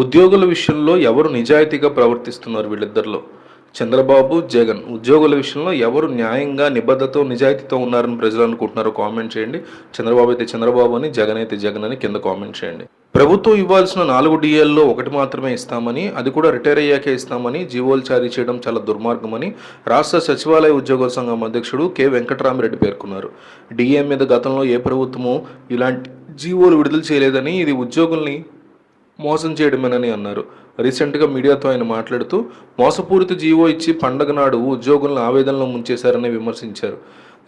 ఉద్యోగుల విషయంలో ఎవరు నిజాయితీగా ప్రవర్తిస్తున్నారు వీళ్ళిద్దరిలో? చంద్రబాబు జగన్ ఉద్యోగుల విషయంలో ఎవరు న్యాయంగా నిబద్ధతో నిజాయితీతో ఉన్నారని ప్రజలు అనుకుంటున్నారో కామెంట్ చేయండి. చంద్రబాబు అయితే చంద్రబాబు అని జగన్ అయితే జగన్ అని కింద కామెంట్ చేయండి. ప్రభుత్వం ఇవ్వాల్సిన నాలుగు డిఎల్లో ఒకటి మాత్రమే ఇస్తామని అది కూడా రిటైర్ అయ్యాకే ఇస్తామని జీవోలు జారీ చేయడం చాలా దుర్మార్గమని రాష్ట్ర సచివాలయ ఉద్యోగుల సంఘం అధ్యక్షుడు కె. వెంకటరామిరెడ్డి పేర్కొన్నారు. డిఏ మీద గతంలో ఏ ప్రభుత్వము ఇలాంటి జీవోలు విడుదల చేయలేదని ఇది ఉద్యోగుల్ని మోసం చేయడమేనని అన్నారు. రీసెంట్గా మీడియాతో ఆయన మాట్లాడుతూ మోసపూరిత జీవో ఇచ్చి పండగ నాడు ఉద్యోగులను ఆవేదనలో ముంచేశారని విమర్శించారు.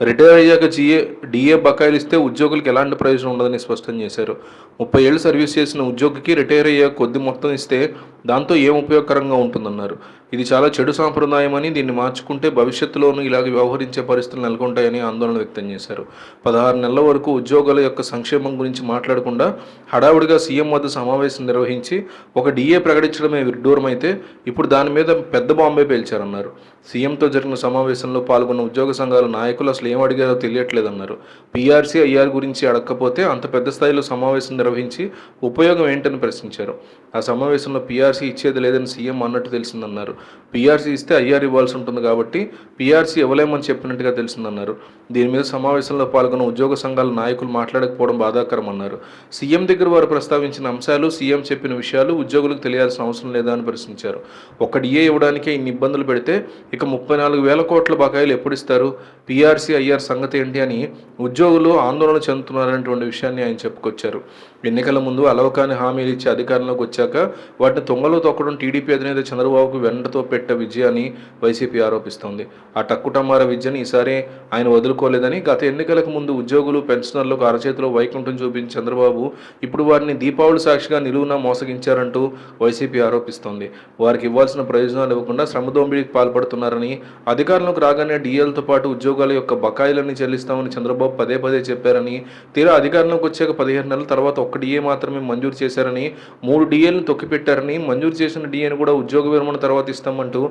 రిటైర్ అయ్యాక జీఏ డిఏ బకాయిలు ఇస్తే ఉద్యోగులకు ఎలాంటి ప్రయోజనం ఉండదని స్పష్టం చేశారు. ముప్పై ఏళ్ళు సర్వీస్ చేసిన ఉద్యోగికి రిటైర్ అయ్యాక కొద్ది మొత్తం ఇస్తే దాంతో ఏం ఉపయోగకరంగా ఉంటుందన్నారు. ఇది చాలా చెడు సాంప్రదాయం అని దీన్ని మార్చుకుంటే భవిష్యత్తులోనూ ఇలాగ వ్యవహరించే పరిస్థితులు నెలకొంటాయని ఆందోళన వ్యక్తం చేశారు. పదహారు నెలల వరకు ఉద్యోగాల యొక్క సంక్షేమం గురించి మాట్లాడకుండా హడావుడిగా సీఎం వద్ద సమావేశం నిర్వహించి ఒక డిఏ ప్రకటించడమే విడ్డూరమైతే ఇప్పుడు దాని మీద పెద్ద బాంబే పేల్చారన్నారు. సీఎంతో జరిగిన సమావేశంలో పాల్గొన్న ఉద్యోగ సంఘాల నాయకులు అసలు ఏం అడిగారో తెలియట్లేదన్నారు. పీఆర్సీ ఐఆర్ గురించి అడగకపోతే అంత పెద్ద స్థాయిలో సమావేశం నిర్వహించి ఉపయోగం ఏంటని ప్రశ్నించారు. ఆ సమావేశంలో పీఆర్ పీఆర్సీ ఇచ్చేది లేదని సీఎం అన్నట్టు తెలిసిందన్నారు. పీఆర్సీ ఇస్తే ఐఆర్ ఇవ్వాల్సి ఉంటుంది కాబట్టి పీఆర్సీ ఇవ్వలేమని చెప్పినట్టుగా తెలిసిందన్నారు. దీని మీద సమావేశంలో పాల్గొన్న ఉద్యోగ సంఘాల నాయకులు మాట్లాడకపోవడం బాధాకరం అన్నారు. సీఎం దగ్గర వారు ప్రస్తావించిన అంశాలు సీఎం చెప్పిన విషయాలు ఉద్యోగులకు తెలియాల్సిన అవసరం లేదా అని ప్రశ్నించారు. ఒక డిఏ ఇవ్వడానికే ఇన్ని ఇబ్బందులు పెడితే ఇక ముప్పై నాలుగు వేల కోట్ల బకాయిలు ఎప్పుడు ఇస్తారు? పీఆర్సీ ఐఆర్ సంగతి ఏంటి అని ఉద్యోగులు ఆందోళన చెందుతున్నారనేటువంటి విషయాన్ని ఆయన చెప్పుకొచ్చారు. ఎన్నికల ముందు అలవకాని హామీలు ఇచ్చి అధికారంలోకి వచ్చాక వాటిని దొంగలు తొక్కడం టీడీపీ అధినేత చంద్రబాబుకు వెంటతో పెట్ట విజయాన్ని వైసీపీ ఆరోపిస్తోంది. ఆ టక్కుటమార విద్యను ఈసారి ఆయన వదులుకోలేదని గత ఎన్నికలకు ముందు ఉద్యోగులు పెన్షనర్లకు అరచేతిలో వైకుంఠం చూపించిన చంద్రబాబు ఇప్పుడు వారిని దీపావళి సాక్షిగా నిలువున మోసగించారంటూ వైసీపీ ఆరోపిస్తోంది. వారికి ఇవ్వాల్సిన ప్రయోజనాలు ఇవ్వకుండా శ్రమదోంబిడికి పాల్పడుతున్నారని అధికారంలోకి రాగానే డిఎల్తో పాటు ఉద్యోగాల యొక్క బకాయిలన్నీ చెల్లిస్తామని చంద్రబాబు పదే పదే చెప్పారని తీరా అధికారంలోకి వచ్చాక పదిహేను నెలల తర్వాత ఒక్క డిఏ మాత్రమే మంజూరు చేశారని మూడు డిఏలను తొక్కిపెట్టారని మంజూరు చేసిన డిఏను కూడా ఉద్యోగ విరమణ తర్వాత ఇస్తామంటూ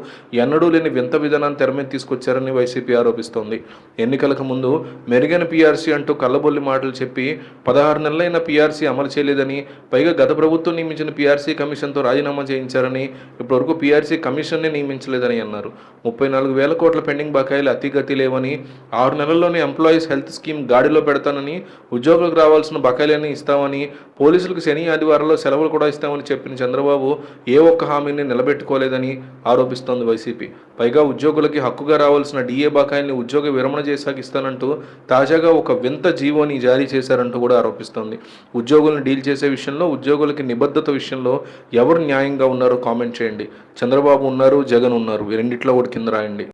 ఎన్నడూ లేని వింత విధానాన్ని తెర మీద తీసుకొచ్చారని వైసీపీ ఆరోపిస్తోంది. ఎన్నికలకు ముందు మెరుగైన పీఆర్సీ అంటూ కళ్ళబొల్లి మాటలు చెప్పి పదహారు నెలలైన పీఆర్సీ అమలు చేయలేదని పైగా గత ప్రభుత్వం నియమించిన పీఆర్సీ కమిషన్తో రాజీనామా చేయించారని ఇప్పటివరకు పీఆర్సీ కమిషన్నే నియమించలేదని అన్నారు. ముప్పై నాలుగు వేల కోట్ల పెండింగ్ బకాయిలు అతిగతి లేవని ఆరు నెలల్లోనే ఎంప్లాయీస్ హెల్త్ స్కీమ్ గాడిలో పెడతానని ఉద్యోగులకు రావాల్సిన బకాయిలన్నీ ఇస్తామని పోలీసులకు శని ఆదివారాల్లో సెలవులు కూడా ఇస్తామని చెప్పిన చంద్రబాబు ఏ ఒక్క హామీని నిలబెట్టుకోలేదని ఆరోపిస్తోంది వైసీపీ. పైగా ఉద్యోగులకి హక్కుగా రావాల్సిన డిఏ బకాయిల్ని ఉద్యోగ విరమణ చేశాక ఇస్తానంటూ తాజాగా ఒక వింత జీవోని జారీ చేశారంటూ కూడా ఆరోపిస్తోంది. ఉద్యోగులను డీల్ చేసే విషయంలో ఉద్యోగులకి నిబద్ధత విషయంలో ఎవరు న్యాయంగా ఉన్నారో కామెంట్ చేయండి. చంద్రబాబు ఉన్నారు జగన్ ఉన్నారు. రెండిట్లో ఒకటి కింద రాయండి.